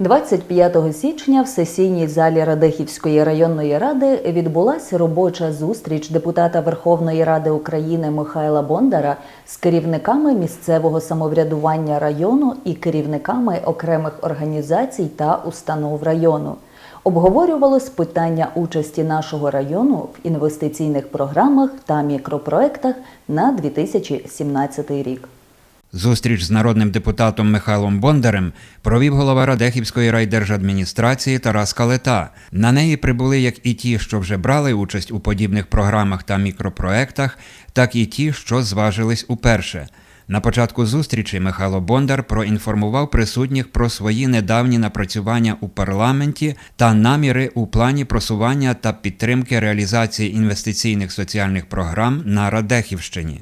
25 січня в сесійній залі Радехівської районної ради відбулася робоча зустріч депутата Верховної Ради України Михайла Бондара з керівниками місцевого самоврядування району і керівниками окремих організацій та установ району. Обговорювалось питання участі нашого району в інвестиційних програмах та мікропроектах на 2017 рік. Зустріч з народним депутатом Михайлом Бондарем провів голова Радехівської райдержадміністрації Тарас Калета. На неї прибули як і ті, що вже брали участь у подібних програмах та мікропроектах, так і ті, що зважились уперше. На початку зустрічі Михайло Бондар проінформував присутніх про свої недавні напрацювання у парламенті та наміри у плані просування та підтримки реалізації інвестиційних соціальних програм на Радехівщині.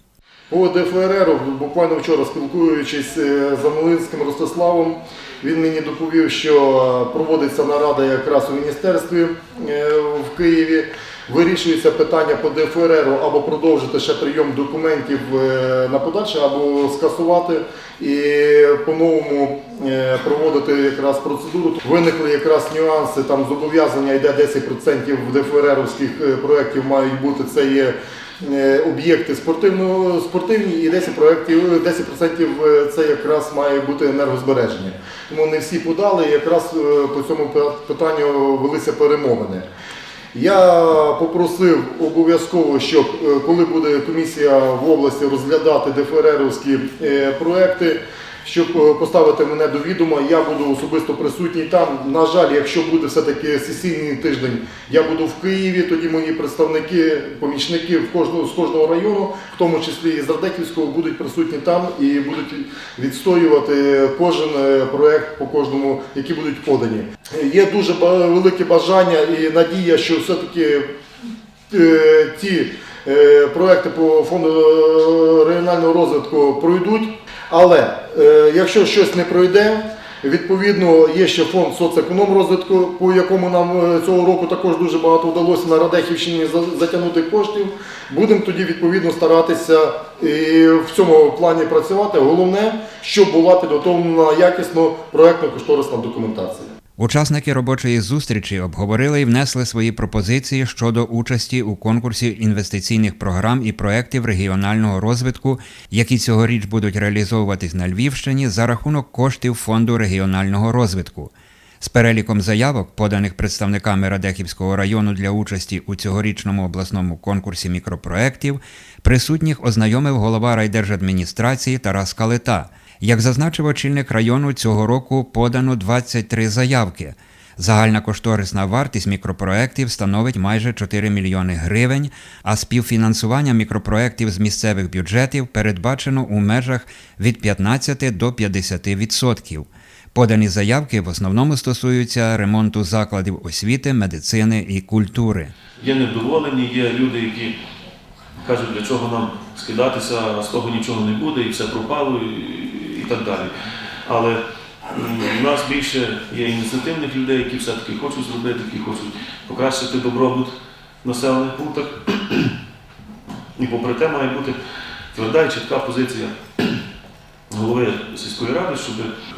По ДФРР, буквально вчора спілкуючись е, з Амолинським Ростиславом, він мені доповів, що проводиться нарада якраз у міністерстві е, в Києві. Вирішується питання по ДФРР або продовжити ще прийом документів е, на подальше, або скасувати і по-новому е, проводити якраз процедуру. Виникли якраз нюанси, там зобов'язання йде 10% ДФРРовських е, проєктів мають бути. Це є е, об'єкти спортивно, спортивні і 10%, проєктів, 10% це якраз має бути енергозбереження. Тому не всі подали, якраз е, по цьому питанню велися перемовини. Я попросив обов'язково, щоб е, коли буде комісія в області розглядати ДФРРівські е, проекти, щоб е, поставити мене до відома, я буду особисто присутній там. На жаль, якщо буде все-таки сесійний тиждень, я буду в Києві, тоді мої представники, помічники в кожного, з кожного району, в тому числі і з Радеківського, будуть присутні там і будуть відстоювати кожен е, проект по кожному, які будуть подані. Є дуже велике бажання і надія, що все-таки е, ті проекти по фонду е, регіонального розвитку пройдуть. Але е, якщо щось не пройде, відповідно є ще фонд соцекономрозвитку, по якому нам е, цього року також дуже багато вдалося на Радехівщині затягнути коштів. Будемо тоді відповідно старатися і в цьому плані працювати. Головне, щоб була підготовлена якісно проектно-кошторисна документація. Учасники робочої зустрічі обговорили і внесли свої пропозиції щодо участі у конкурсі інвестиційних програм і проєктів регіонального розвитку, які цьогоріч будуть реалізовуватись на Львівщині за рахунок коштів Фонду регіонального розвитку. З переліком заявок, поданих представниками Радехівського району для участі у цьогорічному обласному конкурсі мікропроєктів, присутніх ознайомив голова райдержадміністрації Тарас Калета. Як зазначив очільник району, цього року подано 23 заявки. Загальна кошторисна вартість мікропроєктів становить майже 4 мільйони гривень, а співфінансування мікропроєктів з місцевих бюджетів передбачено у межах від 15 до 50 відсотків. Подані заявки в основному стосуються ремонту закладів освіти, медицини і культури. Є невдоволені, є люди, які кажуть, для чого нам скидатися, з того нічого не буде, і все пропало, і так далі. Але у нас більше є ініціативних людей, які все-таки хочуть зробити, які хочуть покращити добробут населених пунктах. І попри те має бути тверда і чітка позиція голови сільської ради, щоб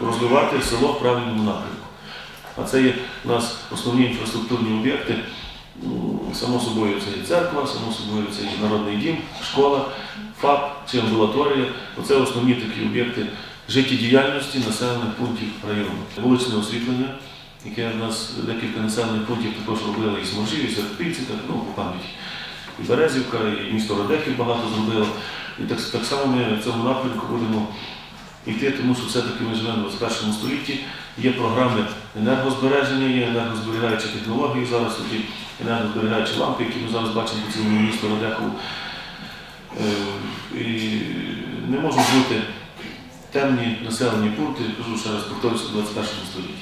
розвивати село в правильному напрямку. А це є у нас основні інфраструктурні об'єкти. Ну, Само собою це і церква, само собою це і народний дім, школа, ФАП чи амбулаторія. Оце основні такі об'єкти життєдіяльності населених пунктів району. Вуличне освітлення, яке в нас декілька населених пунктів також робили і Сморжів, і Серпільці, так, ну, по пам'яті. І Березівка, і місто Радехів багато зробило. І так, так само ми в цьому напрямку будемо йти, тому що все-таки ми живемо в 21 столітті. Є програми енергозбереження, є енергозберігаючі технології зараз, ті енергозберігаючі лампи, які ми зараз бачимо по цілому місту Радехову. Е, І не можуть бути темні населені пункти, кажу ще раз повторюся, в 21 столітті.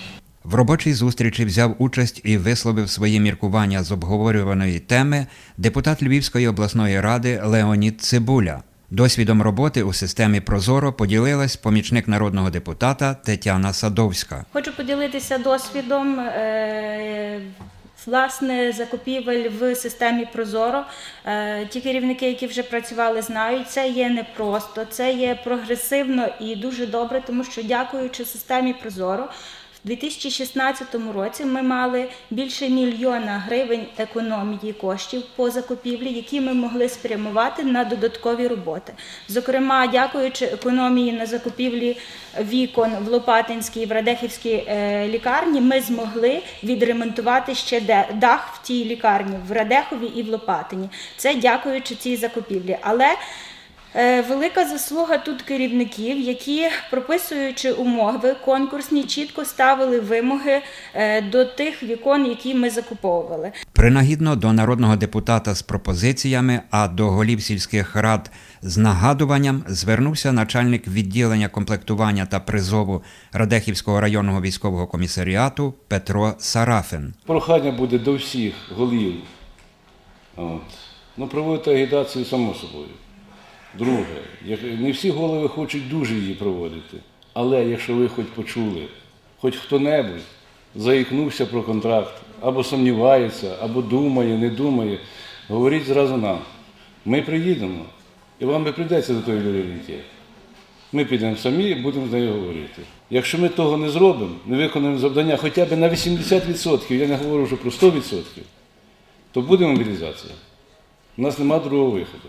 В робочій зустрічі взяв участь і висловив свої міркування з обговорюваної теми депутат Львівської обласної ради Леонід Цибуля. Досвідом роботи у системі Прозоро поділилась помічник народного депутата Тетяна Садовська. Хочу поділитися досвідом. Власне, закупівель в системі Прозоро. Е, Ті керівники, які вже працювали, знають, це є непросто, це є прогресивно і дуже добре, тому що дякуючи системі Прозоро, В 2016 році ми мали більше мільйона гривень економії коштів по закупівлі, які ми могли спрямувати на додаткові роботи. Зокрема, дякуючи економії на закупівлі вікон в Лопатинській в Радехівській е, лікарні, ми змогли відремонтувати ще дах в тій лікарні в Радехові і в Лопатині. Це дякуючи цій закупівлі. Але Велика заслуга тут керівників, які, прописуючи умови конкурсні, чітко ставили вимоги е, до тих вікон, які ми закуповували. Принагідно до народного депутата з пропозиціями, а до голів сільських рад з нагадуванням звернувся начальник відділення комплектування та призову Радехівського районного військового комісаріату Петро Сарафин. Прохання буде до всіх голів. От. Ну, проводити агітацію само собою. Друге, не всі голови хочуть дуже її проводити. Але якщо ви хоч почули, хоч хто-небудь заікнувся про контракт, або сумнівається, або думає, не думає, говоріть зразу нам. Ми приїдемо, і вам не прийдеться до тої людини. Ми підемо самі і будемо з нею говорити. Якщо ми того не зробимо, не виконаємо завдання хоча б на 80%, я не говорю вже про 100%, то буде мобілізація. У нас немає другого виходу.